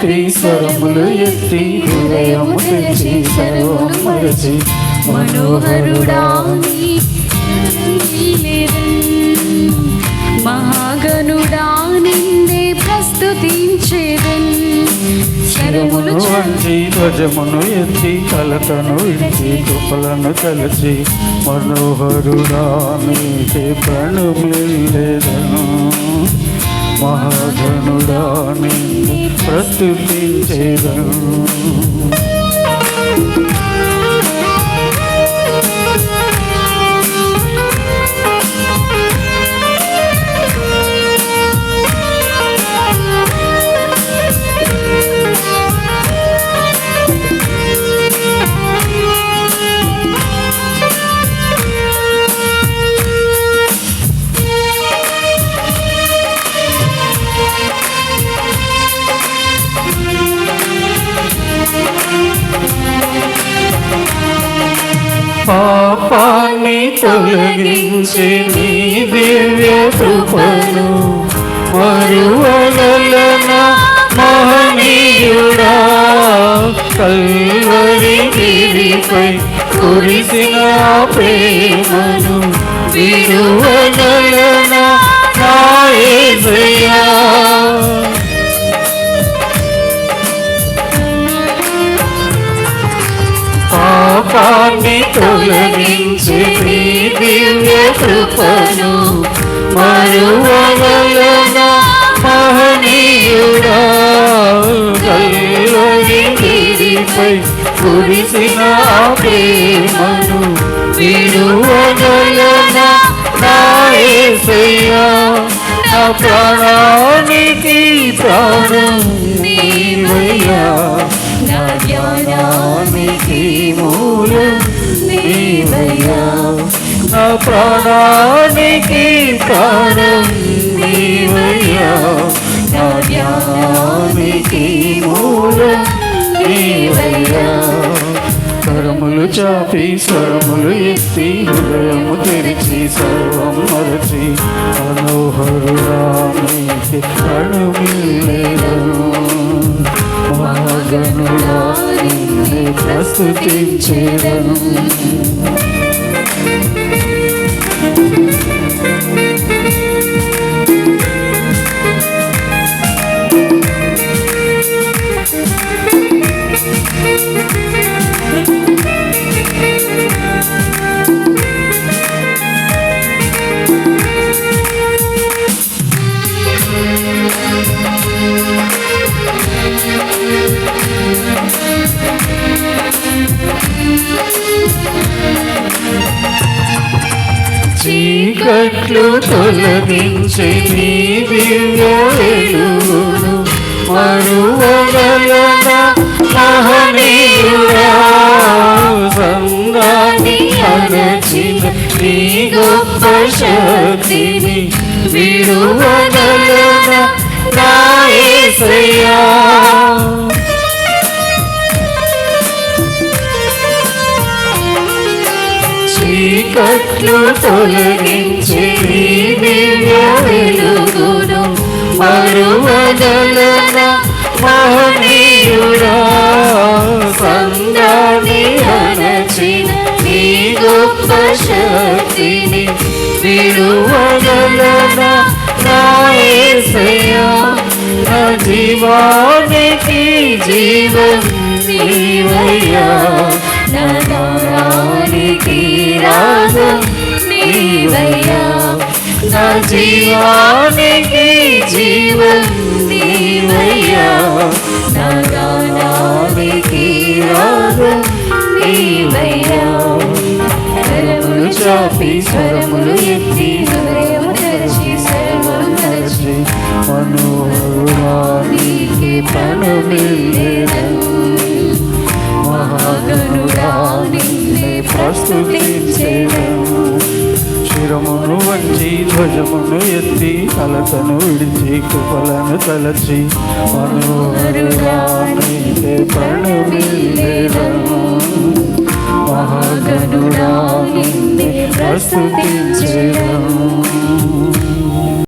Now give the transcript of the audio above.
స్వరములు ఎత్తి హృదయము తెచ్చి సర్వం మరచి మనోహరుడా నీ. మహాగణుడా నిన్నే ప్రస్తుతించేదన్ శరములు వంచి ధ్వజమును ఎత్తి కలతను ఇచ్చి కృపలను తలచి మనోహరుడా నీకే ప్రణమిల్లేదను మహాధనుడా నిన్ను ప్రస్తుతించేదను పాపాన్ని తొలగించి నీ దివ్య కృపను మరువగలన? మహనీయుడా కల్వరి గిరిపై కురిసిన ప్రేమను విడువగలన? నా పాపాన్ని తొలగించి నీ దివ్య కృపను మరువగలన మహనీయుడా? కల్వరి గిరిపై కురిసిన ప్రేమను విడువగలన నా నా ప్రాణానికి ప్రాణం నీవయ్యా. ప్రాణానికి ప్రాణం నీవయ్యా నా జ్ఞానానికి మూలం నీవయ్యా కరములు చాపి స్వరములు ఎత్తి హృదయము తెరిచి సర్వం మరచి మనోహరురానికి కణుమిల్లేదను మహాగణుడా నిన్నే ప్రస్తుతించేదను. కట్లు తొలగించి నీ దివ్య వెలుగును మరువగలన? మహనీయుడా సంగాన్ని అణచిన నీ గొప్ప శక్తిని విడువగలన? నా చీకట్లు తొలగించి దివ్య వెలుగును మరువగలన మహనీయుడా. సంగాన్ని అణచిన నీ గొప్ప శక్తిని విడువగలన నా నా జీవానికి జీవం నీవయ్యా. నా జీవానికి జీవం నీవయ్యా నా గానానికి రాగం నీవయ్యా కరములు చాపి స్వరములు ఎత్తి హృదయము తెరచి సర్వం మరచి మనోహరుడానికి పనుమిల్లేదను ప్రస్తుతించేదను శిరమును వంచి ధ్వజమును ఎత్తి అలతను విడిచి కృపలను తలచి మనోహరుడా